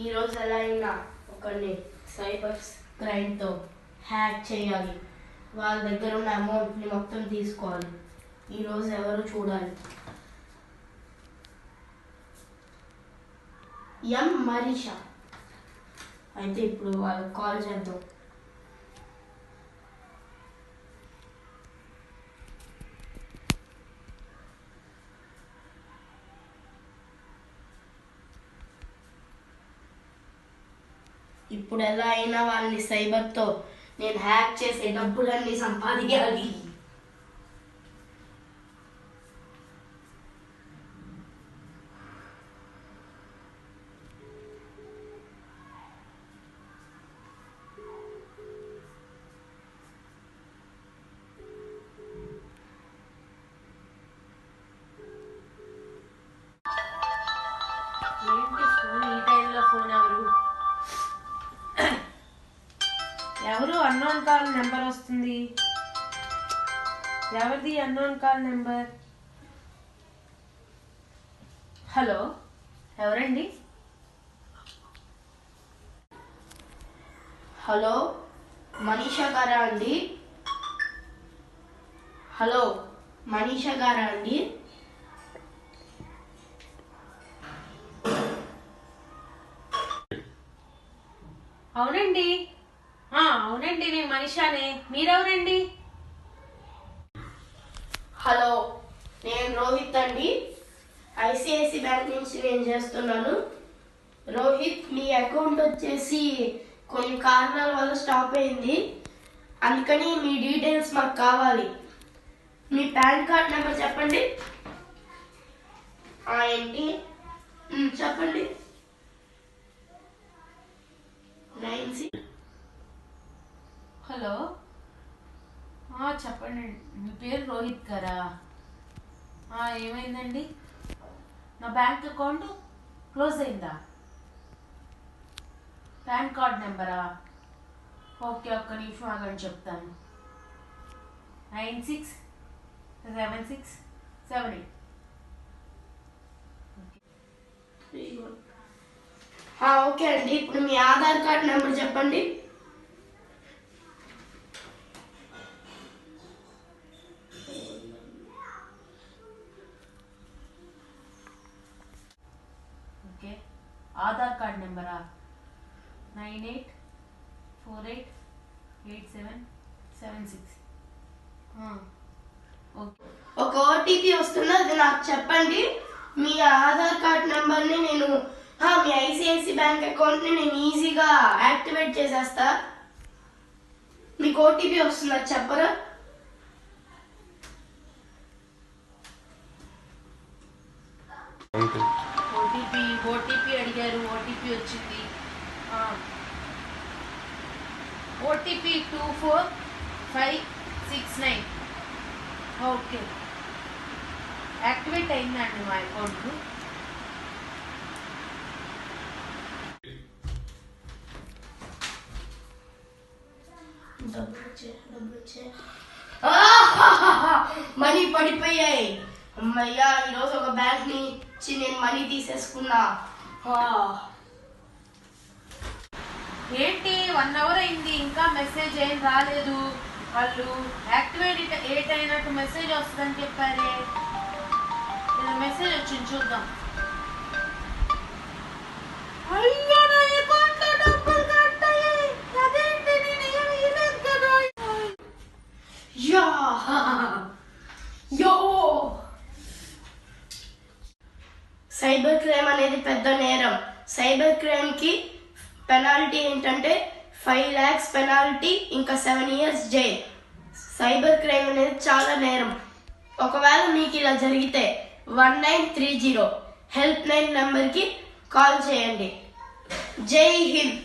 ఈరోజు ఎలా అయినా ఒకరిని సైబర్ క్రైమ్తో హ్యాక్ చేయాలి. వాళ్ళ దగ్గర ఉన్న అమౌంట్ని మొత్తం తీసుకోవాలి. ఈరోజు ఎవరు చూడాలి? ఎం మరీషా. అయితే ఇప్పుడు వాళ్ళకి కాల్ చేద్దాం. ఇప్పుడు ఎలా అయినా వాళ్ళని సైబర్తో నేను హ్యాక్ చేసే డబ్బులన్నీ సంపాదించాలి ఫోన్? ఈ టైంలో ఫోన్? అన్నోన్ కాల్ నెంబర్ వస్తుంది. ఎవరిది అన్నోన్ కాల్ నెంబర్ హలో ఎవరండి? హలో మనీషా గారా అండి? హలో మనీషా గారా అండి? అవునండి. అవునండి నేను మనిషానే. మీరెవరండి? హలో నేను రోహిత్ అండి. ఐసిఐసి బ్యాంక్ నుంచి నేను చేస్తున్నాను. రోహిత్ మీ అకౌంట్ వచ్చేసి కొన్ని కారణాల వల్ల స్టాప్ అయింది. అందుకని మీ డీటెయిల్స్ మాకు కావాలి. మీ పాన్ కార్డ్ నెంబర్ చెప్పండి. ఏంటి? చెప్పండి నైన్ సిక్స్ హలో ఆ, చెప్పండి. మీ పేరు రోహిత్ గారా ఏమైందండి? నా బ్యాంక్ అకౌంట్ క్లోజ్ అయిందా? పాన్ కార్డ్ నెంబరా? ఓకే ఒక్క నిమిషం ఆగని చెప్తాను. Nine six seven six seven eight. Okay అండి. ఇప్పుడు మీ ఆధార్ కార్డ్ నెంబర్ చెప్పండి. Okay Aadhaar card నెంబరా nine eight four eight eight seven seven six ఒక ఓటీపీ వస్తుంది అది నాకు చెప్పండి. మీ ఆధార్ కార్డ్ నెంబర్ని నేను మీ ఐసిఐసి బ్యాంక్ అకౌంట్ని నేను ఈజీగా యాక్టివేట్ చేసేస్తా. మీకు ఓటీపీ వస్తుంది అది చెప్పరా? ఓటీపీ ఓటీపీ వచ్చింది. OTP two four five six nine. Okay. Activate అయిందండి మా అకౌంట్? మనీ పడిపోయాయి. అమ్మయ్యా ఈరోజు ఒక బ్యాంక్ నుంచి నేను మనీ తీసేసుకున్నా. ఏంటి వన్ అవర్ అయింది ఇంకా మెసేజ్ ఏం రాలేదు. వాళ్ళు యాక్టివేట్ ఏట్ అయినట్టు మెసేజ్ వస్తుందని చెప్పారే. ఏదో మెసేజ్ వచ్చింది చూద్దాం. యా. యో. సైబర్ క్రైమ్ అనేది పెద్ద నేరం. సైబర్ క్రైమ్కి పెనాల్టీ ఏంటంటే ఫైవ్ ల్యాక్స్ పెనాల్టీ ఇంకా seven years jail. Cyber crime అనేది చాలా నేరం. ఒకవేళ మీకు ఇలా జరిగితే one nine three zero helpline నెంబర్కి కాల్ చేయండి. జై హింద్.